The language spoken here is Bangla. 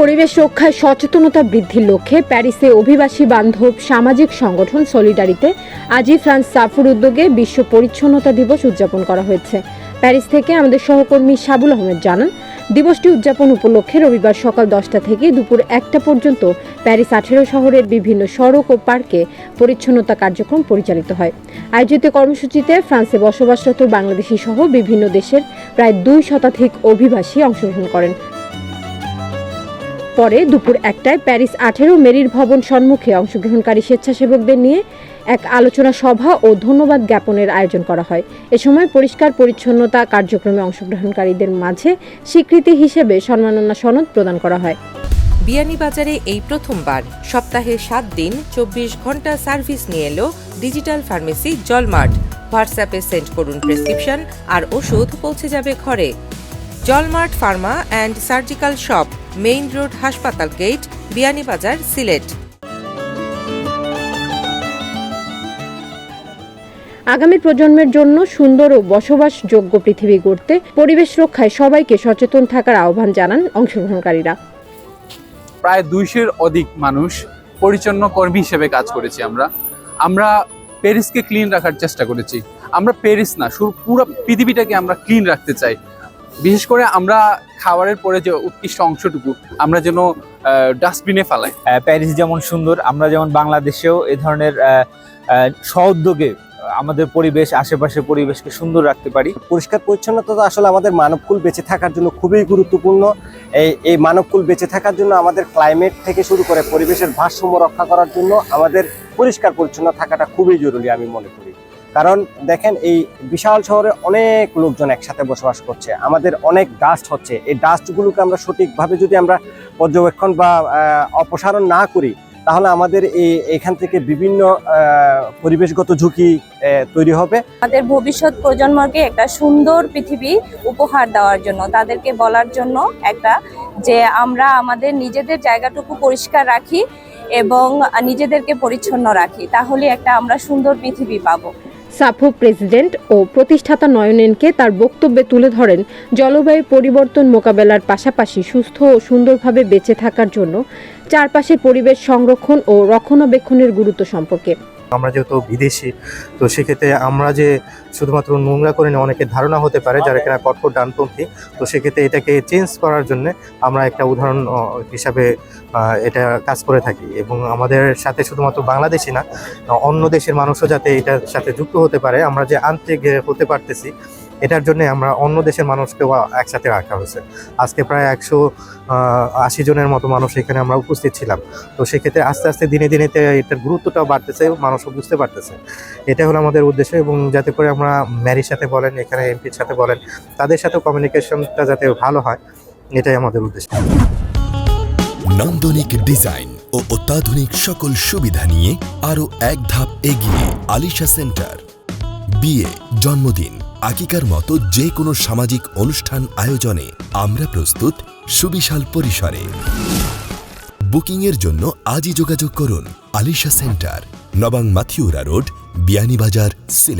পরিবেশ রক্ষায় সচেতনতা বৃদ্ধির লক্ষ্যে প্যারিসে অভিবাসী বান্ধব সামাজিক সংগঠন সলিডারিতে আজই ফ্রান্স সাফুর উদ্যোগে বিশ্ব পরিচ্ছন্নতা দিবস উদযাপন করা হয়েছে। প্যারিস থেকে আমাদের সহকর্মী সাবুল আহমেদ জানান, দিবসটি উদযাপন উপলক্ষে রবিবার সকাল দশটা থেকে দুপুর একটা পর্যন্ত প্যারিস আঠেরো শহরের বিভিন্ন সড়ক ও পার্কে পরিচ্ছন্নতা কার্যক্রম পরিচালিত হয়। আয়োজিত কর্মসূচিতে ফ্রান্সে বসবাসরত বাংলাদেশি সহ বিভিন্ন দেশের প্রায় দুই শতাধিক অভিবাসী অংশগ্রহণ করেন। পরে দুপুর একটায় প্যারিস আঠেরো মেরির ভবন সম্মুখে অংশগ্রহণকারী স্বেচ্ছাসেবকদের নিয়ে এক আলোচনা সভা ও ধন্যবাদ জ্ঞাপনের আয়োজন করা হয়। এ সময় পরিষ্কার পরিচ্ছন্নতা কার্যক্রমে অংশগ্রহণকারীদের মাঝে স্বীকৃতি হিসেবে সম্মাননা সনদ প্রদান করা হয়। বিয়ানীবাজারে এই প্রথমবার, সপ্তাহে সাত দিন, চব্বিশ ঘণ্টা সার্ভিস নিয়ে এলো ডিজিটাল ফার্মেসি জলমার্ট। হোয়াটসঅ্যাপে সেন্ড করুন প্রেসক্রিপশন আর ওষুধ পৌঁছে যাবে ঘরে। Jalmart pharma and surgical shop. Main road হাসপাতাল গেট বিয়ানীবাজার সিলেট। আগামী প্রজন্মের জন্য সুন্দর ও বসবাসযোগ্য পৃথিবী গড়তে পরিবেশ রক্ষায় সবাইকে সচেতন থাকার আহ্বান জানান অংশগ্রহণকারীরা। প্রায় দুইশোর অধিক মানুষ পরিচ্ছন্ন কর্মী হিসেবে কাজ করেছি আমরা। আমরা প্যারিসকে ক্লিন রাখার চেষ্টা করেছি। আমরা প্যারিস না শুরু পুরো পৃথিবীটাকে আমরা ক্লিন রাখতে চাই। বিশেষ করে আমরা খাবারের পরে যে উৎকৃষ্ট অংশটুকু আমরা যেন ডাস্টবিনে ফেলাই। প্যারিস যেমন সুন্দর আমরা যেমন বাংলাদেশেও এ ধরনের আহ, আমাদের পরিবেশ আশেপাশে পরিবেশকে সুন্দর রাখতে পারি। পরিষ্কার পরিচ্ছন্নতা তো আসলে আমাদের মানবকুল বেঁচে থাকার জন্য খুবই গুরুত্বপূর্ণ। এই এই মানবকুল বেঁচে থাকার জন্য আমাদের ক্লাইমেট থেকে শুরু করে পরিবেশের ভারসাম্য রক্ষা করার জন্য আমাদের পরিষ্কার পরিচ্ছন্ন থাকাটা খুবই জরুরি আমি মনে করি। কারণ দেখেন এই বিশাল শহরে অনেক লোকজন একসাথে বসবাস করছে। আমাদের অনেক ডাস্ট হচ্ছে। এই ডাস্টগুলোকে আমরা সঠিকভাবে যদি আমরা পর্যবেক্ষণ বা অপসারণ না করি, তাহলে আমাদের এই, এখান থেকে বিভিন্ন পরিবেশগত ঝুঁকি তৈরি হবে। আমাদের ভবিষ্যৎ প্রজন্মকে একটা সুন্দর পৃথিবী উপহার দেওয়ার জন্য, তাদেরকে বলার জন্য একটা যে আমরা আমাদের নিজেদের জায়গাটুকু পরিষ্কার রাখি এবং নিজেদেরকে পরিচ্ছন্ন রাখি, তাহলে একটা আমরা সুন্দর পৃথিবী পাবো। সাফো প্রেসিডেন্ট ও প্রতিষ্ঠাতা নয়নেনকে তার বক্তব্যে তুলে ধরেন জলবায়ু পরিবর্তন মোকাবেলার পাশাপাশি সুস্থ ও সুন্দরভাবে বেঁচে থাকার জন্য চারপাশের পরিবেশ সংরক্ষণ ও রক্ষণাবেক্ষণের গুরুত্ব সম্পর্কে। আমরা যেহেতু বিদেশি তো সেক্ষেত্রে আমরা যে শুধুমাত্র নোংরা করে না অনেকের ধারণা হতে পারে যারা কিনা কটকট ডানপন্থী তো সেক্ষেত্রে এটাকে চেঞ্জ করার জন্য আমরা একটা উদাহরণ হিসাবে এটা কাজ করে থাকি। এবং আমাদের সাথে শুধুমাত্র বাংলাদেশি না অন্য দেশের মানুষও যাতে এটার সাথে যুক্ত হতে পারে। আমরা যে আন্তরিক হতে পারতেছি এটার জন্য আমরা অন্য দেশের মানুষকেও একসাথে রাখা হয়েছে। আজকে প্রায় একশো আশি জনের মতো মানুষ এখানে আমরা উপস্থিত ছিলাম। তো সেক্ষেত্রে আস্তে আস্তে দিনে দিনে এটার গুরুত্বটাও বাড়তেছে, মানুষও বুঝতে পারতেছে। এটা হলো আমাদের উদ্দেশ্য এবং যাতে করে আমরা ম্যারির সাথে বলেন, এখানে এমপির সাথে বলেন, তাদের সাথেও কমিউনিকেশনটা যাতে ভালো হয়, এটাই আমাদের উদ্দেশ্য। নান্দনিক ডিজাইন ও অত্যাধুনিক সকল সুবিধা নিয়ে আরও এক ধাপ এগিয়ে আলিশা সেন্টার। বিয়ে, জন্মদিন আকিকার মতো যে কোনো সামাজিক অনুষ্ঠান আয়োজনে আমরা প্রস্তুত সুবিশাল পরিসরে। বুকিংয়ের জন্য আজই যোগাযোগ করুন আলিশা সেন্টার, নবাং মাথিউরা রোড, বিয়ানীবাজার, সিলেট।